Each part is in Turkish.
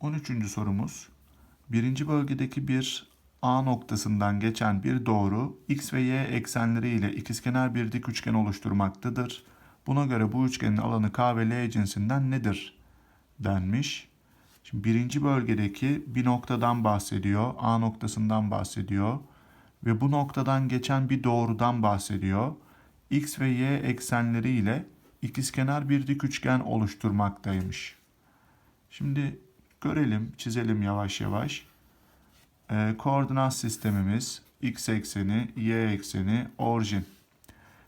13. sorumuz. Birinci bölgedeki bir A noktasından geçen bir doğru x ve y eksenleri ile ikizkenar bir dik üçgen oluşturmaktadır. Buna göre bu üçgenin alanı K ve L cinsinden nedir? denmiş. Şimdi birinci bölgedeki bir noktadan bahsediyor. A noktasından bahsediyor. Ve bu noktadan geçen bir doğrudan bahsediyor. X ve Y eksenleri ile ikizkenar bir dik üçgen oluşturmaktaymış. Şimdi görelim, çizelim yavaş yavaş. Ee, koordinat sistemimiz x ekseni, y ekseni, orijin.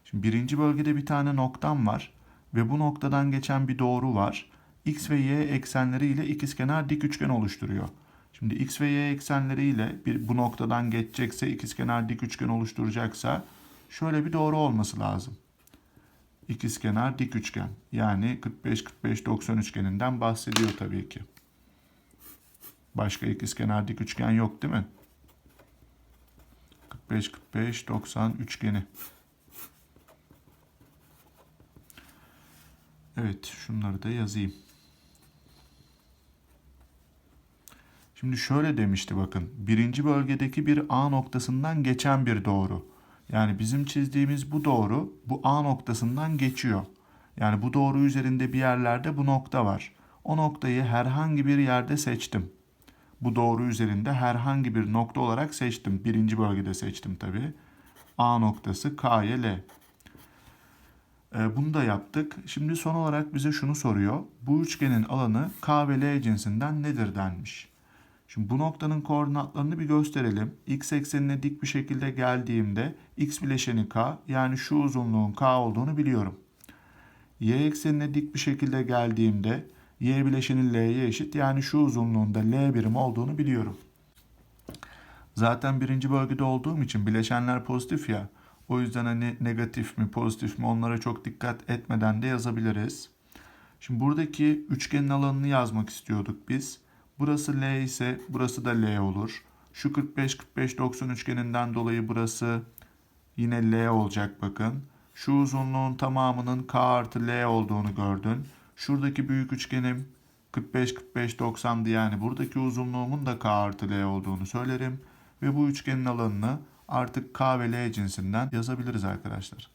Şimdi birinci bölgede bir tane noktam var ve bu noktadan geçen bir doğru var. X ve y eksenleri ile ikizkenar dik üçgen oluşturuyor. Şimdi x ve y eksenleri ile bir, bu noktadan geçecekse ikizkenar dik üçgen oluşturacaksa şöyle bir doğru olması lazım. İkizkenar dik üçgen yani 45 45 90 üçgeninden bahsediyor tabii ki. Başka ikizkenar dik üçgen yok değil mi? 45 45 90 üçgeni. Evet, şunları da yazayım. Şimdi şöyle demişti bakın. Birinci bölgedeki bir A noktasından geçen bir doğru. Yani bizim çizdiğimiz bu doğru bu A noktasından geçiyor. Yani bu doğru üzerinde bir yerlerde bu nokta var. O noktayı herhangi bir yerde seçtim. Bu doğru üzerinde herhangi bir nokta olarak seçtim. Birinci bölgede seçtim tabii. A noktası K'ya L. Ee, bunu da yaptık. Şimdi son olarak bize şunu soruyor. Bu üçgenin alanı K ve L cinsinden nedir denmiş. Şimdi bu noktanın koordinatlarını bir gösterelim. X eksenine dik bir şekilde geldiğimde x bileşeni K yani şu uzunluğun K olduğunu biliyorum. Y eksenine dik bir şekilde geldiğimde y bileşeni L'ye eşit yani şu uzunluğunda L birim olduğunu biliyorum. Zaten birinci bölgede olduğum için bileşenler pozitif ya. O yüzden hani negatif mi pozitif mi onlara çok dikkat etmeden de yazabiliriz. Şimdi buradaki üçgenin alanını yazmak istiyorduk biz. Burası L ise burası da L olur. Şu 45-45-90 üçgeninden dolayı burası yine L olacak bakın. Şu uzunluğun tamamının K artı L olduğunu gördün. Şuradaki büyük üçgenim 45-45-90'dı yani buradaki uzunluğumun da K artı L olduğunu söylerim. Ve bu üçgenin alanını artık K ve L cinsinden yazabiliriz arkadaşlar.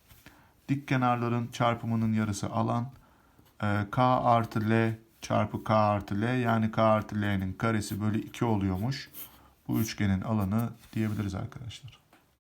Dik kenarların çarpımının yarısı alan. Ee, K artı L çarpı K artı L yani K artı L'nin karesi bölü 2 oluyormuş. Bu üçgenin alanı diyebiliriz arkadaşlar.